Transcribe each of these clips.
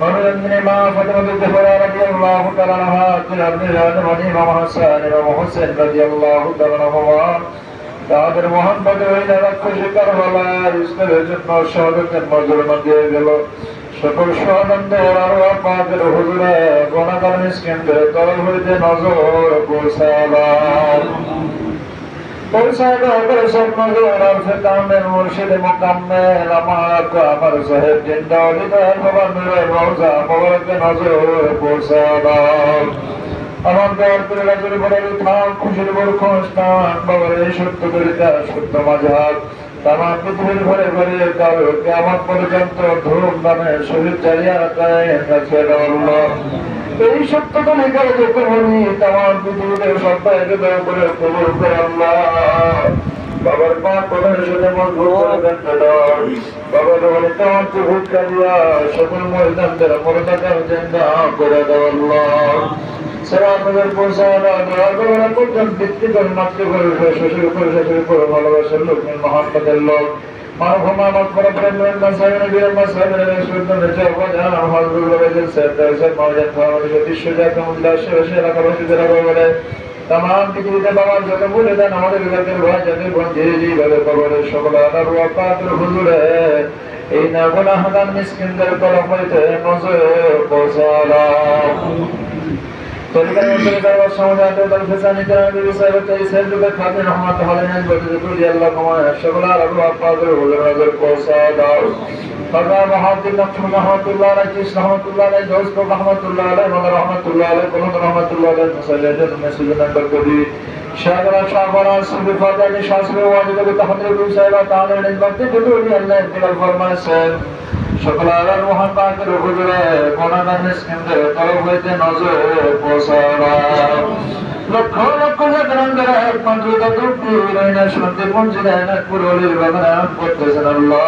মনোরঞ্জনী মা ফাতেমা জোহরা রাদিয়াল্লাহু তাআলা আনহা তিনার জান মনি ইমাম হাসান ইমাম হোসেন রাদিয়াল্লাহু তাআলা আনহুমা তাদের মোহাম্মদ ওই রাক্ষস কারবালার ইসলামের জন্য শাহাদাতের মর্যাদা দিয়ে গেল সকল সহানন্দ আরওয়া পাকের হুজুরে গোনাগার মিসকিনদের তরফ হইতে নজর পৌঁছালাম আমার আমার সাহেব জিন্দা হৃদয় বাবা মেরে রোজা মোবারকে নজর পৌঁছালাম আমার দেওয়ার করে রাজের বড় থাক খুশির বড় খোঁজতান বাবার এই সত্য করিতা সত্য মাঝার তামাম পৃথিবীর ঘরে ঘরে কারও কেমন পর্যন্ত ধূম দামে শরীর চালিয়া কাছে এই সত্য কলিকার যত হনি তামাম পৃথিবীতে সবাই হৃদয় করে কবর করে আল্লাহ বাবার পা কোনের সাথে মজবুত বাবার বলে তোমার চুহুদ কালিয়া সকল মহিলাদের মরদাকার করে দয়া শ্বশুর করে করে, ভালোবাসার লোক মহাত্মাদের লোক। مرحوما مقبرة من المسائل نبي المسائل رسول الله رجاء وجاء حضور الرجل سيد درسل موجد خامل جديد شجاع تمداش وشير قبش درب وله تمام تكريت بابا جدب ولد نور بلد الواء جدب وانجيجي بلد قبول شغلان الوقات الحضور এই নাগুনা হাদান মিসকিনদের কলম হইতে নজর পৌঁছালাম فذكر وتذكر والشهداء تؤتى الحسان كرام في بسبب سيد بكرة رحمة الله أن وتذكر الله كما يشغل رب أفاضل ولغر قصادا فقال محمد لكم رحمة الله عليه كيس رحمة الله عليه دوس کو رحمة الله عليه مگر رحمة الله عليه قلت رحمة الله عليه مسلحة تمہیں سجن اندر کو دی شاگرہ شاگرہ سب فاتحہ کے شاسر واجدہ بتحمد ربی صاحبہ تعالی نے وقت جدوری اللہ انتقال فرمائے صاحب সকল আলার মহান পাকের হুজুরে কোনাদান স্কিমদের তরফ হইতে নজর পৌঁছালাম লক্ষ লক্ষ জাগরণদের এক মন্ত্রিত দুটি রইনা শুনতে পৌঁছিলেন পুরলির বাগান করতেছেন আল্লাহ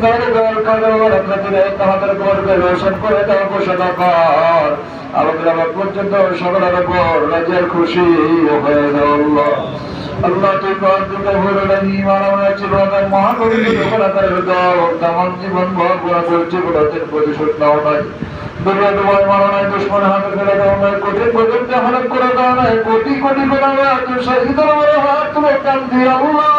জিন্দার দল করে কর আবার পর্যন্ত সকলের খুশি আল্লাহ আল্লাহ তুই কর দুটো ভর করছে বলাতে প্রতিশোধ নাও নাই দুনিয়া তোমার মারা নাই দুশ্মন হাতে ফেলে দাও নাই কোটি কোটি হারাপ করে দাও নাই কোটি কোটি করে দাও তুই শহীদের হাত তুলে কান দিয়ে আল্লাহ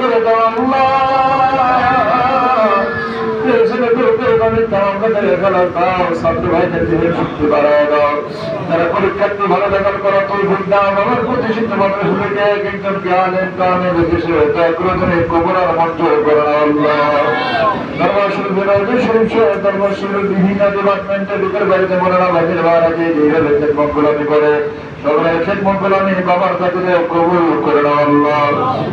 করে ভালো লেখার করা তুই ভুল দাও আমার প্রতিষ্ঠিত মানুষ হলে একজন জ্ঞানের কারণে দেশে ক্রোধনে কবরার মঞ্জুর করে আল্লাহ দরবার শরীফের রাজ্য শরীফ সহ দরবার শরীফের বিভিন্ন ডিপার্টমেন্টের ভিতরে বাড়িতে মঙ্গলামি করে সকলের খেদমত গোলামি বাবার কাছে কবুল করে আল্লাহ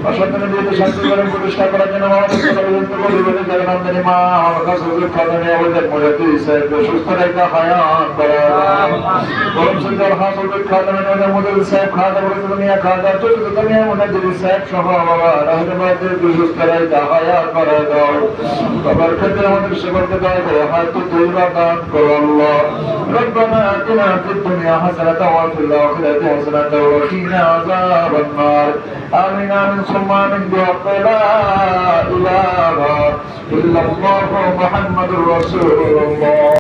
অসন্তানের বিরুদ্ধে শান্তি করে প্রতিষ্ঠা করার জন্য আমাদের পর্যন্ত করি বলে যাবেন আমদানি মা আমার কাছে হুজুর খাদানে আমাদের মজাদি সাহেব সুস্থ রেখা হায়াত করা সুন্দর হাসল খাদা মানে মধ্যে সাহেব খাদা বলে দুনিয়া খাদা তো দুনিয়া মনে দিদি সাহেব সহ বাবা রহমাতের বিশুস করাই দা হায়াত করাই দাও বাবার ক্ষেত্রে আমাদের সেবরকে দাও করে হয়তো দুইবা দান করো আল্লাহ ربنا آتنا في الدنيا حسنة وفي الآخرة حسنة وقنا عذاب النار آمين آمين সম্মানের দেওয়া পেলা ইলাহা ইল্লাল্লাহু